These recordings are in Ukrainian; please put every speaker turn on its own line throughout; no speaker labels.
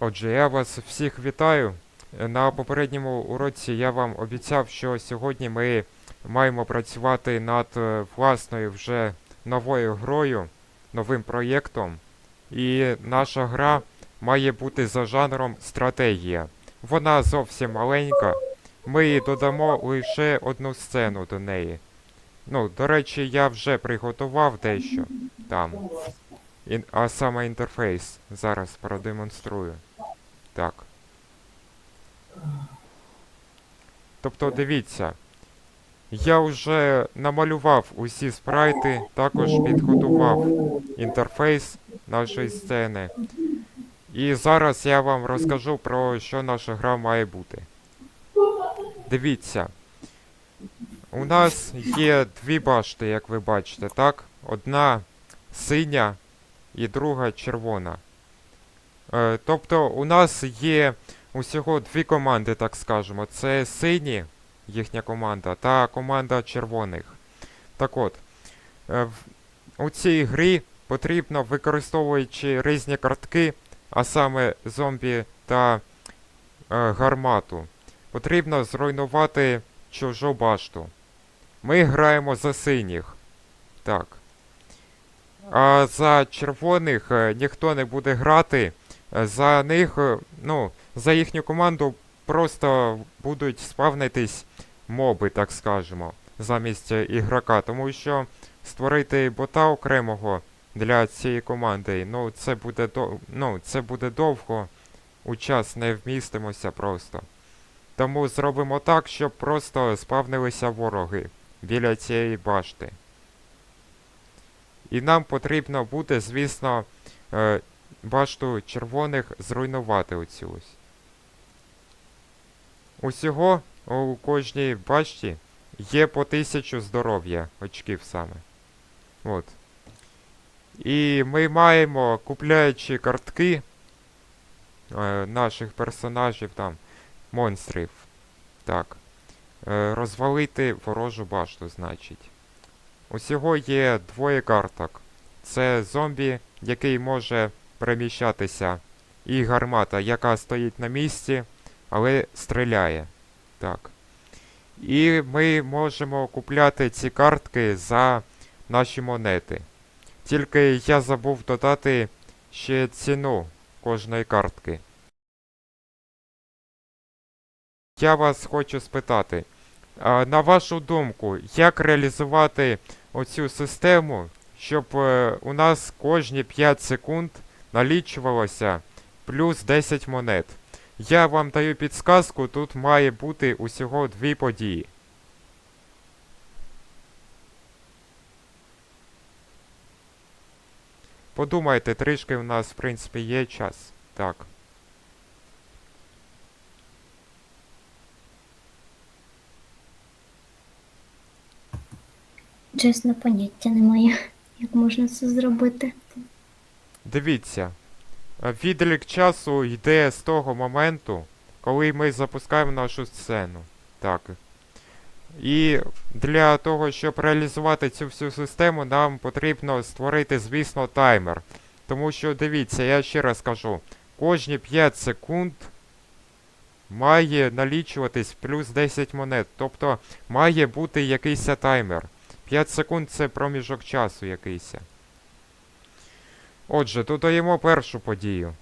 Отже, я вас всіх вітаю. На попередньому уроці я вам обіцяв, що сьогодні ми маємо працювати над е, власною вже новою грою, новим проєктом. І наша гра має бути за жанром стратегія. Вона зовсім маленька. Ми додамо лише одну сцену до неї. Ну, до речі, я вже приготував дещо там. Ін- а саме інтерфейс. Зараз продемонструю. Так. Тобто дивіться. Я вже намалював усі спрайти, також підготував інтерфейс нашої сцени. І зараз я вам розкажу про що наша гра має бути. Дивіться. У нас є дві башти, як ви бачите, так? Одна синя і друга червона. Е, тобто у нас є усього дві команди, так скажемо. Це сині, їхня команда, та команда червоних. Так от, е, у цій грі потрібно, використовуючи різні картки, а саме зомбі та е, гармату, потрібно зруйнувати чужу башту. Ми граємо за синіх. Так. За червоних е, ніхто не буде грати. Е, За них, е, ну, за їхню команду просто будуть спавнитись моби, так скажемо, замість ігрока. Тому що створити бота окремого для цієї команди, ну, це буде ну, це буде довго. У час не вмістимося просто. Тому зробимо так, щоб просто спавнилися вороги біля цієї башти. І нам потрібно буде, звісно, е, башту червоних зруйнувати оцю ось. Усього у кожній башті є по тисячу здоров'я очків саме. От. І ми маємо, купляючи картки е, наших персонажів там, монстрів, так, е, розвалити ворожу башту, значить. Усього є двоє карток. Це зомбі, який може переміщатися, і гармата, яка стоїть на місці, але стріляє. Так. І ми можемо купляти ці картки за наші монети. Тільки я забув додати ще ціну кожної картки. Я вас хочу спитати, на вашу думку, як реалізувати оцю систему, щоб е, у нас кожні 5 секунд налічувалося плюс 10 монет. Я вам даю підсказку, тут має бути усього дві події. Подумайте, трішки в нас, в принципі, є час. Так.
Чесно, поняття немає, як можна це зробити.
Дивіться, відлік часу йде з того моменту, коли ми запускаємо нашу сцену. Так. І для того, щоб реалізувати цю всю систему, нам потрібно створити, звісно, таймер. Тому що, дивіться, я ще раз кажу, кожні 5 секунд має налічуватись плюс 10 монет. Тобто має бути якийсь таймер. 5 секунд це проміжок часу якийсь. Отже, додаємо першу подію.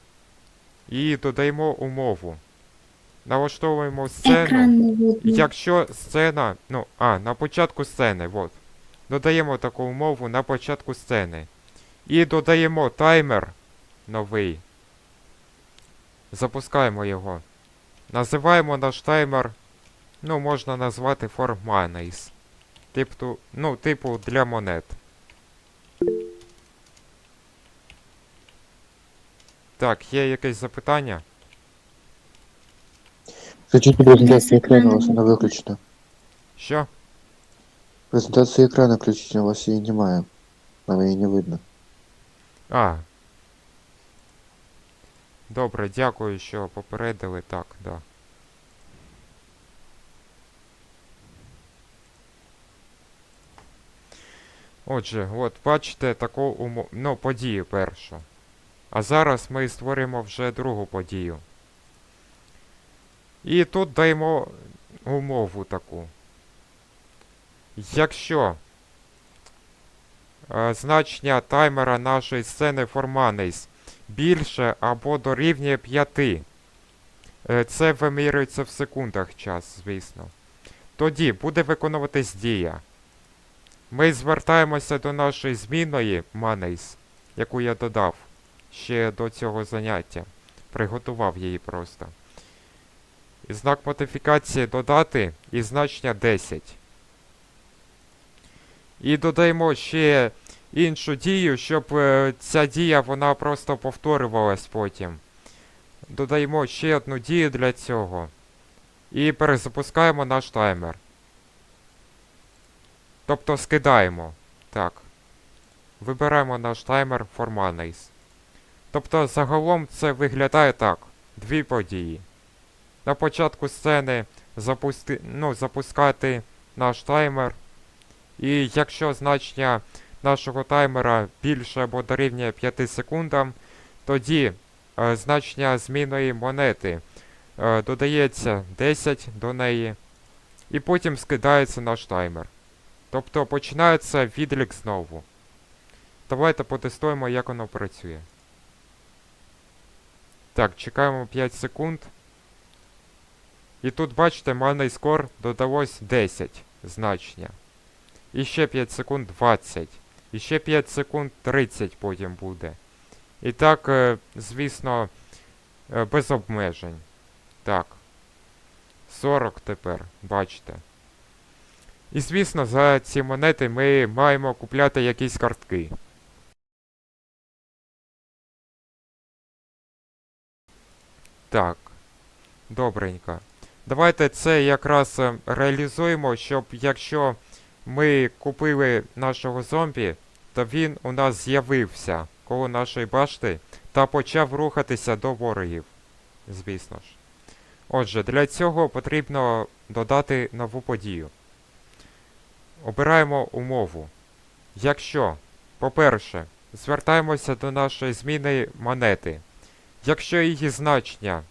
І додаємо умову. Налаштовуємо сцену. Якщо сцена. Ну, а, на початку сцени, от. Додаємо таку умову на початку сцени. І додаємо таймер новий. Запускаємо його. Називаємо наш таймер. Ну, можна назвати for monies. Типу, ну, типу для монет. Так, є якесь запитання?
Скажіть презентацію
екрану.
у вас вона виключена.
Що?
Презентацію екрану включена, у вас її немає. Нам її не видно.
А. Добре, дякую, що попередили. Так, да. Отже, от бачите таку умо... ну, подію першу. А зараз ми створюємо вже другу подію. І тут даємо умову таку. Якщо е, значення таймера нашої сцени Formanis більше або дорівнює 5, е, це вимірюється в секундах час, звісно. Тоді буде виконуватись дія. Ми звертаємося до нашої змінної Manis, яку я додав ще до цього заняття. Приготував її просто. І знак модифікації додати і значення 10. І додаємо ще іншу дію, щоб е, ця дія вона просто повторювалась потім. Додаємо ще одну дію для цього. І перезапускаємо наш таймер. Тобто скидаємо. Так. Вибираємо наш таймер Formanis. Тобто загалом це виглядає так. Дві події. На початку сцени запусти, ну, запускати наш таймер. І якщо значення нашого таймера більше або дорівнює 5 секундам, тоді е, значення зміної монети е, додається 10 до неї, і потім скидається наш таймер. Тобто починається відлік знову. Давайте потестуємо, як воно працює. Так, чекаємо 5 секунд. І тут, бачите, манний скор додалось 10 значення. І ще 5 секунд 20. І ще 5 секунд 30 потім буде. І так, е, звісно, е, без обмежень. Так. 40 тепер, бачите. І звісно, за ці монети ми маємо купляти якісь картки. Так. Добренько. Давайте це якраз е, реалізуємо, щоб якщо ми купили нашого зомбі, то він у нас з'явився коло нашої башти та почав рухатися до ворогів. Звісно ж. Отже, для цього потрібно додати нову подію. Обираємо умову. Якщо, по-перше, звертаємося до нашої зміни монети. Якщо її значення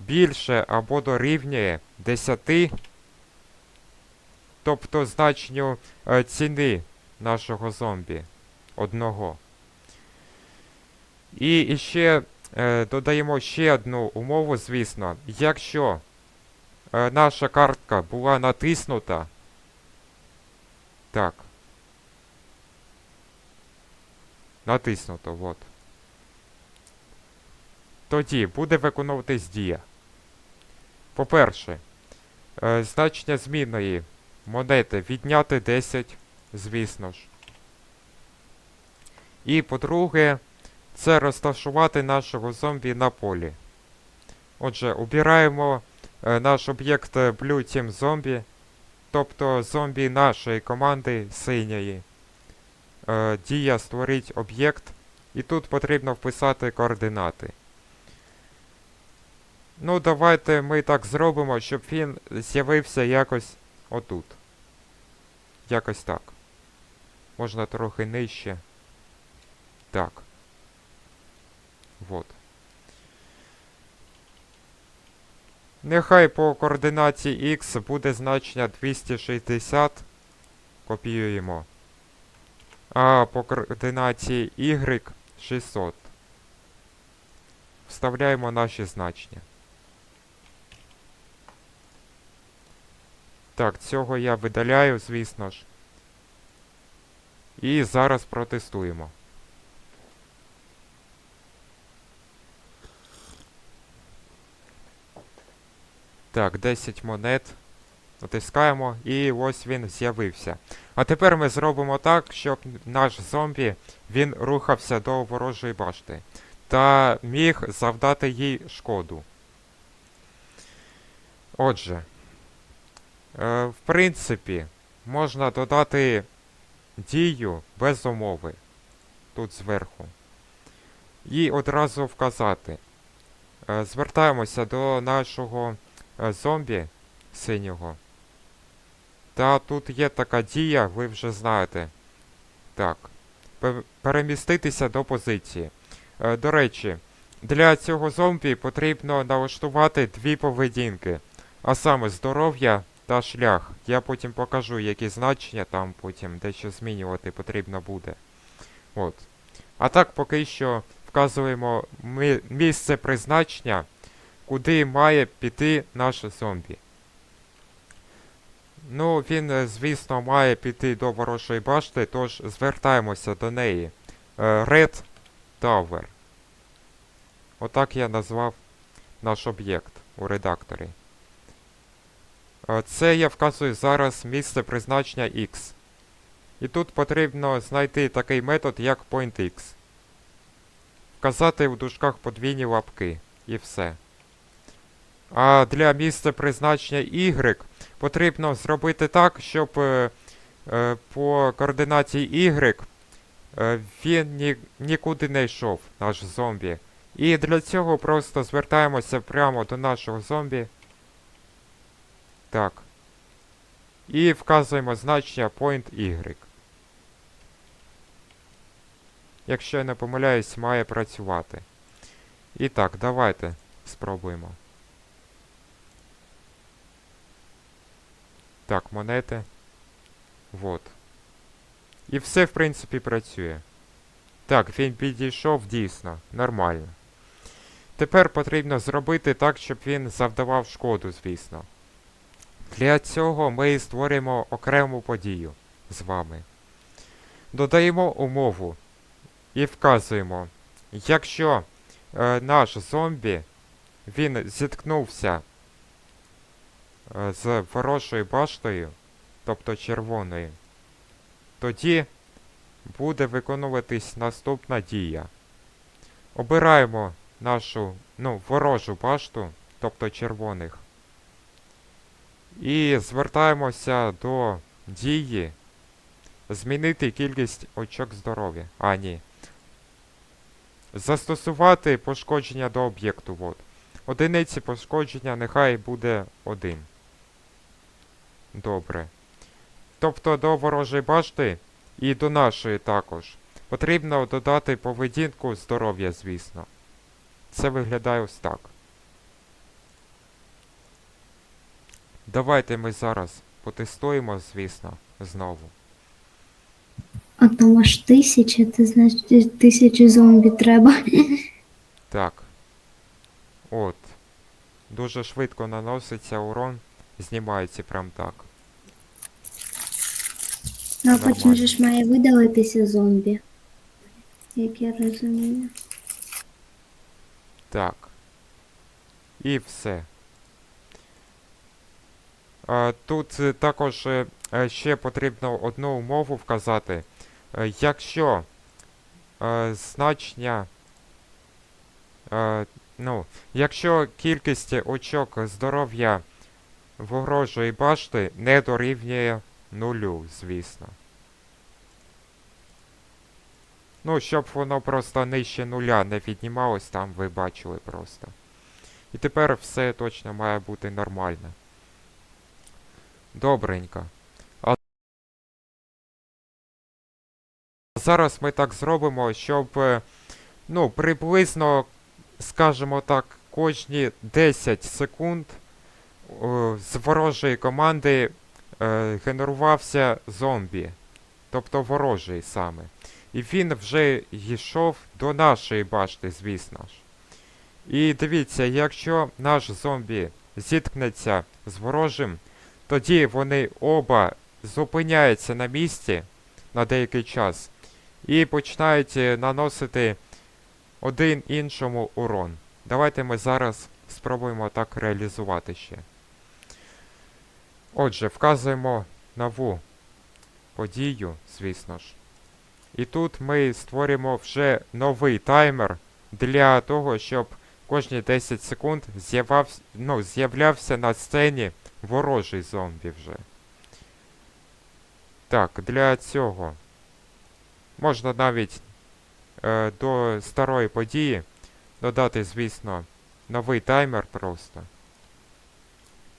більше або дорівнює 10, тобто значенню е, ціни нашого зомбі одного. І ще е, додаємо ще одну умову, звісно. Якщо е, наша картка була натиснута, так. Натиснуто, от. Тоді буде виконуватись дія. По-перше, е, значення змінної монети відняти 10, звісно ж. І по-друге, це розташувати нашого зомбі на полі. Отже, обираємо е, наш об'єкт е, Blue Team Zombie, тобто зомбі нашої команди синьої. Е, дія створить об'єкт, і тут потрібно вписати координати. Ну, давайте ми так зробимо, щоб він з'явився якось отут. Якось так. Можна трохи нижче. Так. Вот. Нехай по координаті X буде значення 260. Копіюємо. А по координаті Y 600. Вставляємо наші значення. Так, цього я видаляю, звісно ж. І зараз протестуємо. Так, 10 монет. Натискаємо і ось він з'явився. А тепер ми зробимо так, щоб наш зомбі він рухався до ворожої башти та міг завдати їй шкоду. Отже, е, в принципі, можна додати дію без умови тут зверху. І одразу вказати. Е, звертаємося до нашого зомбі синього. Та тут є така дія, ви вже знаєте. Так. Переміститися до позиції. Е, до речі, для цього зомбі потрібно налаштувати дві поведінки, а саме здоров'я та шлях. Я потім покажу, які значення там потім дещо змінювати потрібно буде. От. А так поки що вказуємо місце призначення, куди має піти наш зомбі. Ну, він, е, звісно, має піти до ворожої башти, тож звертаємося до неї. Е, Red Tower. Отак я назвав наш об'єкт у редакторі. Е, Це я вказую зараз місце призначення X. І тут потрібно знайти такий метод, як pointX. Вказати в дужках подвійні лапки. І все. А для місця призначення Y потрібно зробити так, щоб е, е, по координаті Y е, він ні, нікуди не йшов, наш зомбі. І для цього просто звертаємося прямо до нашого зомбі. Так. І вказуємо значення point Y. Якщо я не помиляюсь, має працювати. І так, давайте спробуємо. Так, монети. Вот. І все, в принципі, працює. Так, він підійшов дійсно. Нормально. Тепер потрібно зробити так, щоб він завдавав шкоду, звісно. Для цього ми створюємо окрему подію з вами. Додаємо умову і вказуємо, якщо е, наш зомбі він зіткнувся з ворожою баштою, тобто червоною, тоді буде виконуватись наступна дія. Обираємо нашу ну, ворожу башту, тобто червоних, і звертаємося до дії змінити кількість очок здоров'я. А, ні. Застосувати пошкодження до об'єкту. Одиниці пошкодження нехай буде один. Добре. Тобто до ворожої башти і до нашої також. Потрібно додати поведінку здоров'я, звісно. Це виглядає ось так. Давайте ми зараз потестуємо, звісно, знову.
А там аж тисяча, ти значить тисячі зомбі треба.
Так. От. Дуже швидко наноситься урон, знімається прям так.
Ну, а потім же ж має видалитися зомбі. Як я розумію.
Так. І все. Тут е, також е, е, ще потрібно одну умову вказати. Якщо значення. Ну, якщо кількість очок здоров'я ворожої башти не дорівнює нулю, звісно. Ну, щоб воно просто нижче нуля не піднімалось, там ви бачили просто. І тепер все точно має бути нормально. Добренько. А зараз ми так зробимо, щоб, е, ну, приблизно, скажімо так, кожні 10 секунд з ворожої команди е, генерувався зомбі. Тобто ворожий саме. І він вже йшов до нашої башти, звісно ж. І дивіться, якщо наш зомбі зіткнеться з ворожим, тоді вони оба зупиняються на місці на деякий час і починають е, наносити один іншому урон. Давайте ми зараз спробуємо так реалізувати ще. Отже, вказуємо нову подію, звісно ж. І тут ми створюємо вже новий таймер для того, щоб кожні 10 секунд ну, з'являвся на сцені ворожий зомбі вже. Так, для цього можна навіть е, до старої події додати, звісно, новий таймер просто.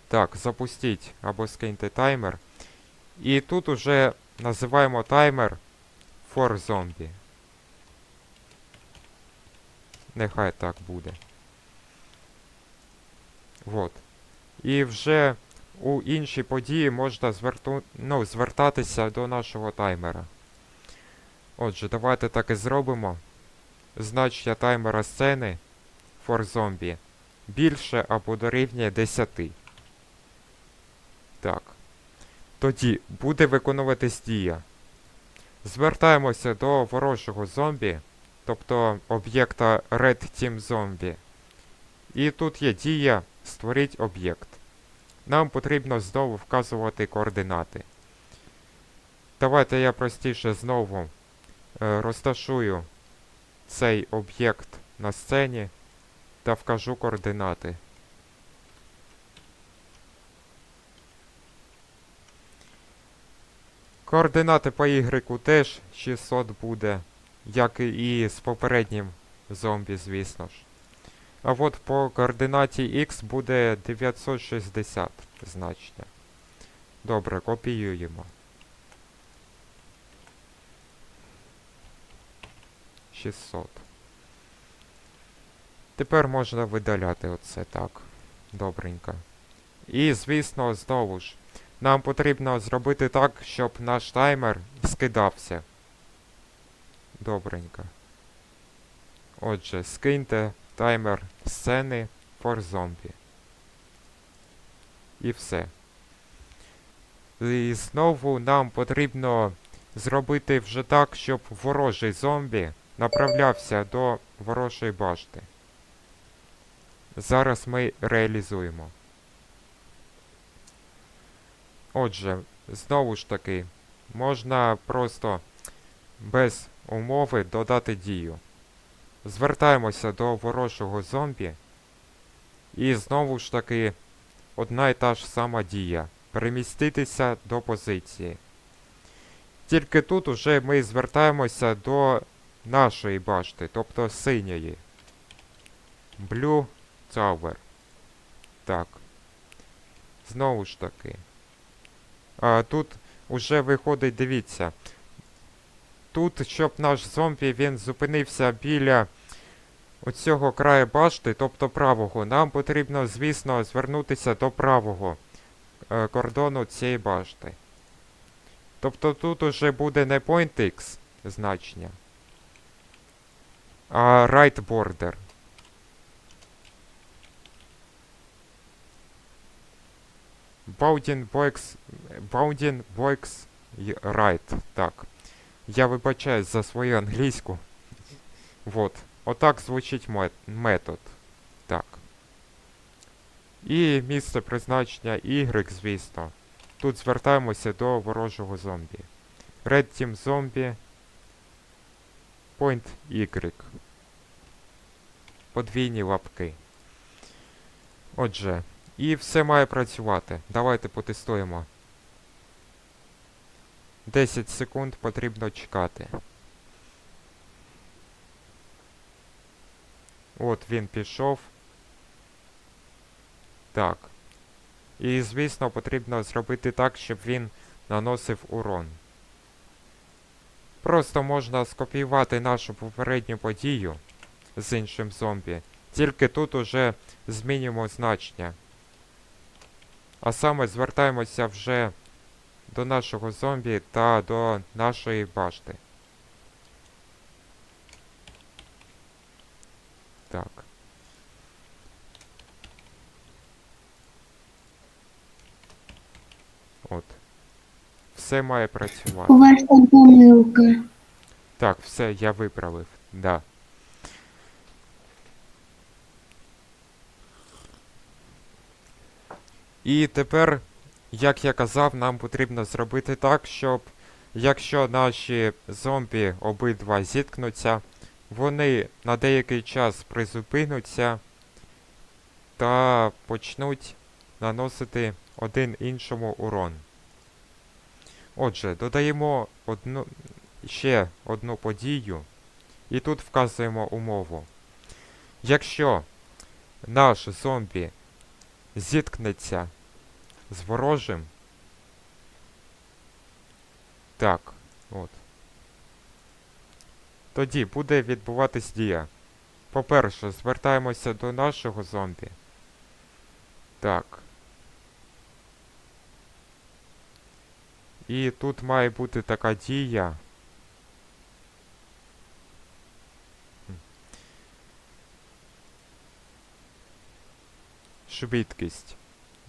Так, запустіть або скиньте таймер. І тут уже називаємо таймер for zombie. Нехай так буде. Вот. І вже у інші події можна зверту... ну, звертатися до нашого таймера. Отже, давайте так і зробимо. Значення таймера сцени for Zombie більше або дорівнює 10. Так. Тоді буде виконуватись дія. Звертаємося до ворожого зомбі, тобто об'єкта Red Team Zombie. І тут є дія Створіть об'єкт. Нам потрібно знову вказувати координати. Давайте я простіше знову е, розташую цей об'єкт на сцені та вкажу координати. Координати по Y теж 600 буде, як і з попереднім зомбі, звісно ж. А от по координаті X буде 960 значення. Добре, копіюємо. 600. Тепер можна видаляти оце так. Добренько. І, звісно, знову ж, нам потрібно зробити так, щоб наш таймер скидався. Добренько. Отже, скиньте таймер сцени for zombie. І все. І знову нам потрібно зробити вже так, щоб ворожий зомбі направлявся до ворожої башти. Зараз ми реалізуємо. Отже, знову ж таки, можна просто без умови додати дію. Звертаємося до ворожого зомбі. І знову ж таки одна і та ж сама дія. Переміститися до позиції. Тільки тут уже ми звертаємося до нашої башти, тобто синьої. Blue Tower. Так. Знову ж таки. Тут уже виходить, дивіться. Тут, щоб наш зомбі він зупинився біля оцього краю башти, тобто правого, нам потрібно, звісно, звернутися до правого е, кордону цієї башти. Тобто тут уже буде не point X значення, а right border. Box, bounding box right, так. Я вибачаюсь за свою англійську. Вот. Отак звучить мет- метод. Так. І місце призначення Y, звісно. Тут звертаємося до ворожого зомбі. Red Team Zombie. Point Y. Подвійні лапки. Отже, і все має працювати. Давайте потестуємо. 10 секунд потрібно чекати. От він пішов. Так. І, звісно, потрібно зробити так, щоб він наносив урон. Просто можна скопіювати нашу попередню подію з іншим зомбі. Тільки тут уже змінюємо значення. А саме звертаємося вже до нашого зомбі та до нашої башти. Так. От. Все має працювати.
У вас там помилка.
Так, все, я виправив. Да. І тепер, як я казав, нам потрібно зробити так, щоб якщо наші зомбі обидва зіткнуться, вони на деякий час призупинуться та почнуть наносити один іншому урон. Отже, додаємо одну, ще одну подію, і тут вказуємо умову. Якщо наш зомбі зіткнеться з ворожим, так, от. Тоді буде відбуватись дія. по-перше, звертаємося до нашого зомбі. Так. І тут має бути така дія. Швидкість.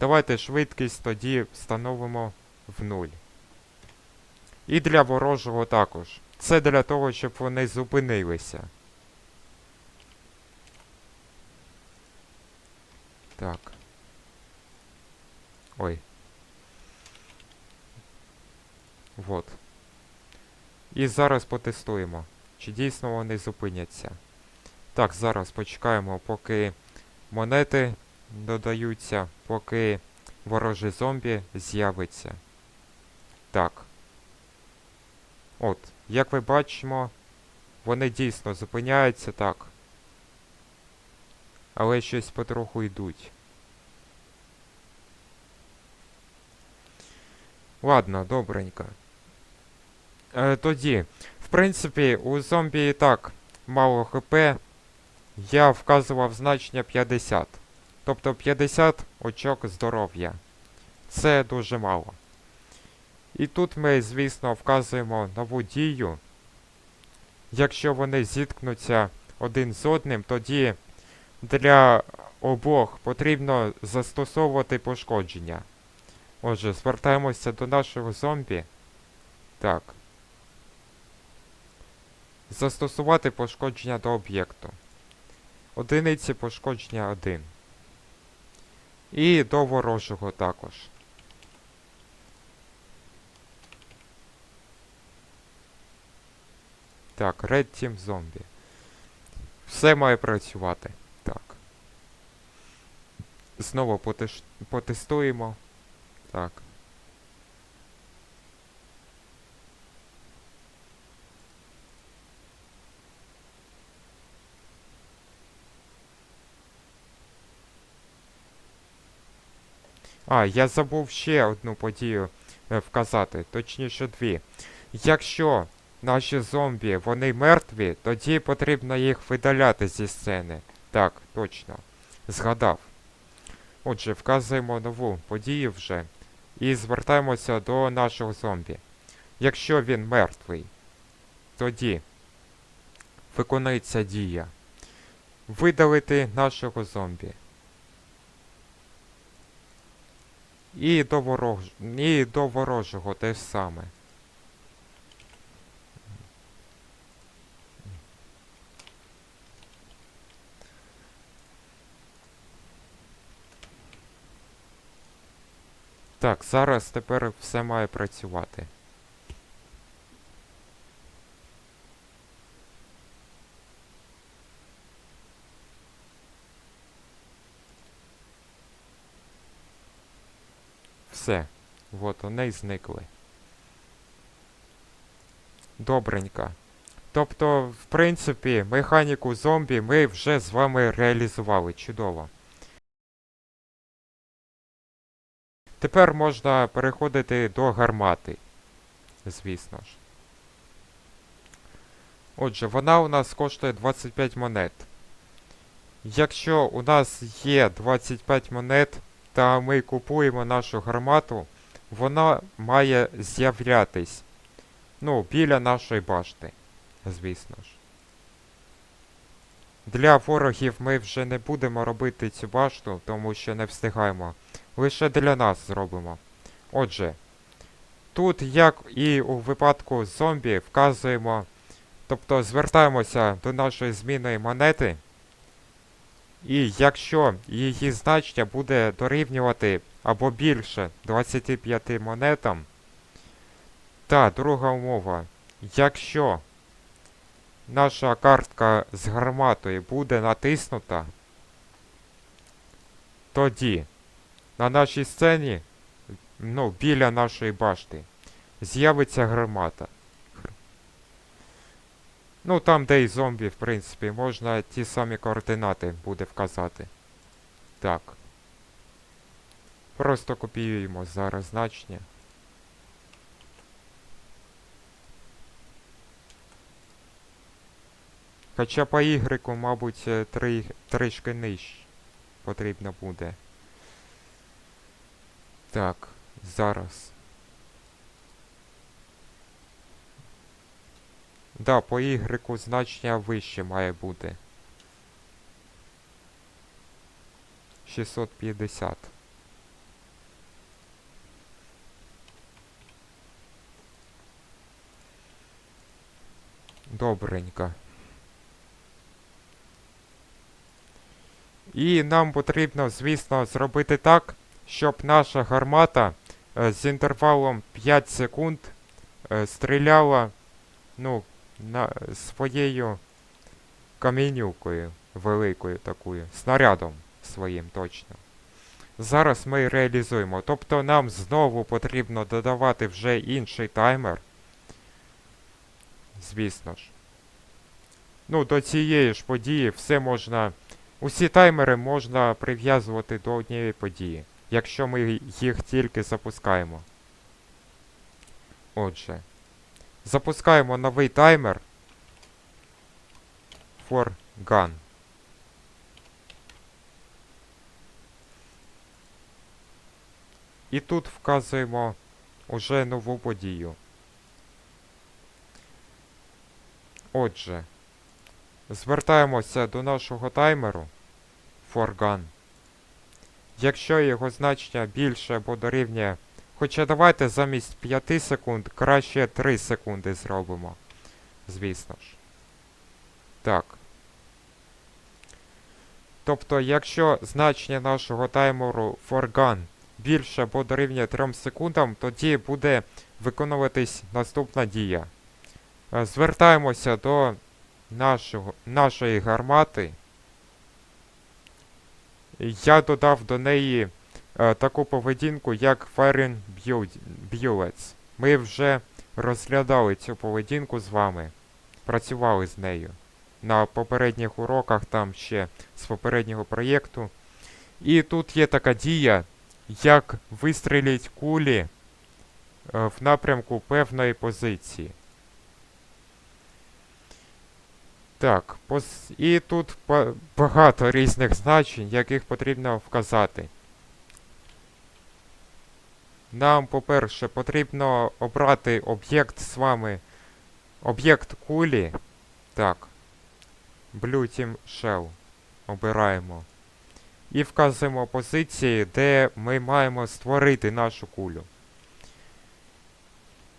Давайте швидкість тоді встановимо в нуль. І для ворожого також. Це для того, щоб вони зупинилися. Так. Ой. Вот. І зараз потестуємо, чи дійсно вони зупиняться. Так, зараз почекаємо, поки монети додаються, поки ворожий зомбі з'явиться. Так. От, як ви бачимо, вони дійсно зупиняються так. Але щось потроху йдуть. Ладно, добренько. Е, тоді, в принципі, у зомбі і так мало ХП. Я вказував значення 50. Тобто 50 очок здоров'я. Це дуже мало. І тут ми, звісно, вказуємо нову дію. Якщо вони зіткнуться один з одним, тоді для обох потрібно застосовувати пошкодження. Отже, звертаємося до нашого зомбі. Так. Застосувати пошкодження до об'єкту. Одиниці пошкодження 1. І до ворожого також. Так, Red Team Zombie. Все має працювати. Так. Знову потеш... потестуємо. Так. А, я забув ще одну подію е, вказати, точніше дві. Якщо наші зомбі, вони мертві, тоді потрібно їх видаляти зі сцени. Так, точно. Згадав. Отже, вказуємо нову подію вже і звертаємося до нашого зомбі. Якщо він мертвий, тоді виконується дія. Видалити нашого зомбі. І до, ворож... і до ворожого те ж саме. Так, зараз тепер все має працювати. Все. Вот вони й зникли. Добренько. Тобто, в принципі, механіку зомбі ми вже з вами реалізували. Чудово. Тепер можна переходити до гармати. Звісно ж. Отже, вона у нас коштує 25 монет. Якщо у нас є 25 монет, та ми купуємо нашу гармату, вона має з'являтись. Ну, біля нашої башти. Звісно ж. Для ворогів ми вже не будемо робити цю башту, тому що не встигаємо. Лише для нас зробимо. Отже, тут, як і у випадку зомбі, вказуємо, тобто звертаємося до нашої змінної монети. І якщо її значення буде дорівнювати або більше 25 монетам, та друга умова, якщо наша картка з гарматою буде натиснута, тоді на нашій сцені, ну, біля нашої башти, з'явиться гармата. Ну, там, де і зомбі, в принципі, можна ті самі координати буде вказати. Так. Просто копіюємо зараз значення. Хоча по Y, мабуть, е, три, трішки нижче потрібно буде. Так, зараз. Да, по Y значення вище має бути. 650. Добренько. І нам потрібно, звісно, зробити так, щоб наша гармата е, з інтервалом 5 секунд е, стріляла ну, на, своєю камінюкою великою такою, снарядом своїм точно. Зараз ми реалізуємо. Тобто нам знову потрібно додавати вже інший таймер. Звісно ж. Ну, до цієї ж події все можна. Усі таймери можна прив'язувати до однієї події, якщо ми їх тільки запускаємо. Отже, запускаємо новий таймер for gun. І тут вказуємо уже нову подію. Отже, звертаємося до нашого таймеру for gun. Якщо його значення більше або дорівнює. Хоча давайте замість 5 секунд краще 3 секунди зробимо. Звісно ж. Так. Тобто, якщо значення нашого таймеру for gun більше або дорівнює 3 секундам, тоді буде виконуватись наступна дія. Е, Звертаємося до нашого, нашої гармати. Я додав до неї таку поведінку, як Firing Build- Ми вже розглядали цю поведінку з вами, працювали з нею на попередніх уроках, там ще з попереднього проєкту. І тут є така дія, як вистріліть кулі е, в напрямку певної позиції. Так, і тут багато різних значень, яких потрібно вказати. Нам, по-перше, потрібно обрати об'єкт з вами. Об'єкт кулі. Так. Blue Team Shell. Обираємо. І вказуємо позиції, де ми маємо створити нашу кулю.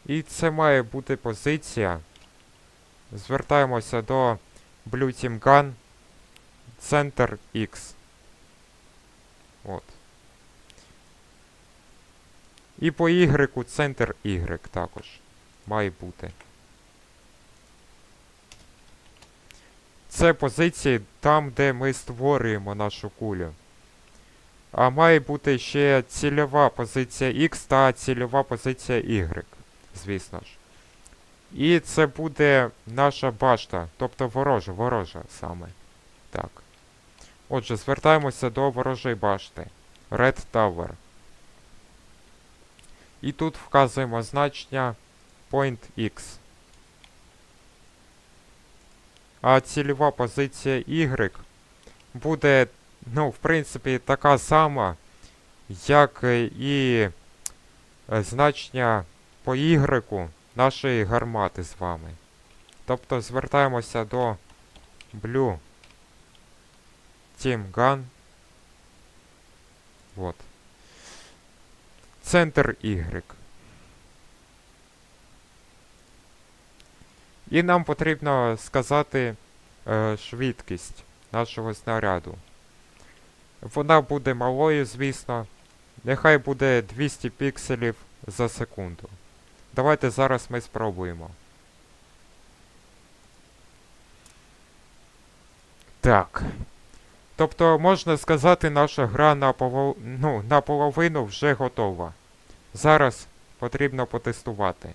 І це має бути позиція. Звертаємося до Blue Team Gun. Center X. От. І по Y центр Y також має бути. Це позиції там, де ми створюємо нашу кулю. А має бути ще цільова позиція X та цільова позиція Y, звісно ж. І це буде наша башта, тобто ворожа, ворожа саме. Так. Отже, звертаємося до ворожої башти. Red Tower. І тут вказуємо значення point X. А цільова позиція Y буде, ну, в принципі, така сама, як і е, значення по Y нашої гармати з вами. Тобто звертаємося до Blue Team Gun. Вот. Центр Y. І нам потрібно сказати е, швидкість нашого снаряду. Вона буде малою, звісно. Нехай буде 200 пікселів за секунду. Давайте зараз ми спробуємо. Так. Тобто, можна сказати, наша гра ну, наполовину вже готова. Зараз потрібно потестувати.